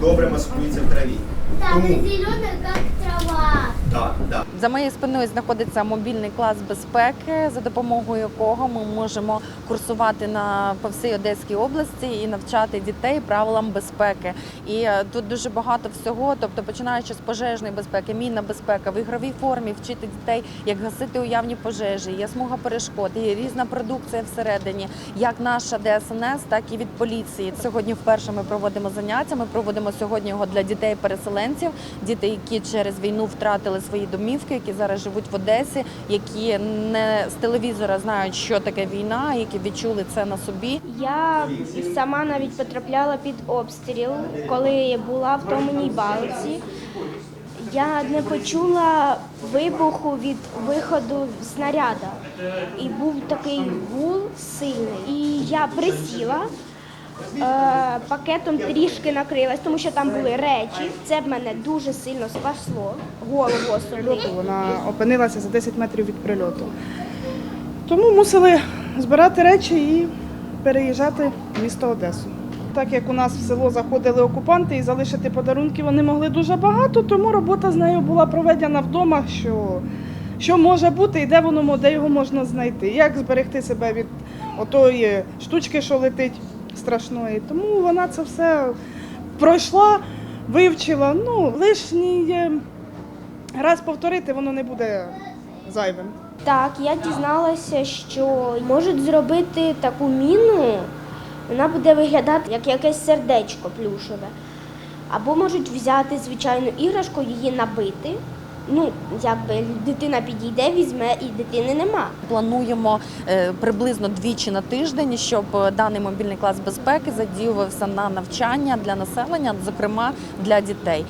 добре маскується в траві. Там Тому... зелена, як трава. Так, да, так. Да. За моєю спиною знаходиться мобільний клас безпеки, за допомогою якого ми можемо курсувати на по всій Одеській області і навчати дітей правилам безпеки. І е, тут дуже багато всього, тобто починаючи з пожежної безпеки, мінна безпека, в ігровій формі вчити дітей, як гасити уявні пожежі, є смуга перешкод, є різна продукція всередині, як наша ДСНС, так і від поліції. Сьогодні вперше ми проводимо заняття. Ми проводимо сьогодні його для дітей-переселенців, діти, які через війну втратили свої домівки, які зараз живуть в Одесі, які не з телевізора знають, що таке війна, які відчули це на собі. Я сама навіть потрапляла під обстріл, коли була в Томаній балці. Я не почула вибуху від виходу снаряда. І був такий гул сильний. І я присіла, е, пакетом трішки накрилась, тому що там були речі. Це б мене дуже сильно спасло, голову особливо. Вона опинилася за 10 метрів від прильоту. Тому мусили збирати речі і переїжджати в місто Одесу. Так як у нас в село заходили окупанти і залишити подарунки вони могли дуже багато, тому робота з нею була проведена вдома, що, що може бути і де воно де його можна знайти. Як зберегти себе від отої штучки, що летить страшної. Тому вона це все пройшла, вивчила. Ну, лишній раз повторити, воно не буде зайвим. Так, я дізналася, що можуть зробити таку міну, вона буде виглядати як якесь сердечко плюшеве. Або можуть взяти звичайну іграшку, її набити. Ну, якби дитина підійде, візьме і дитини нема. Плануємо е, приблизно двічі на тиждень, щоб е, даний мобільний клас безпеки задіювався на навчання для населення, зокрема для дітей.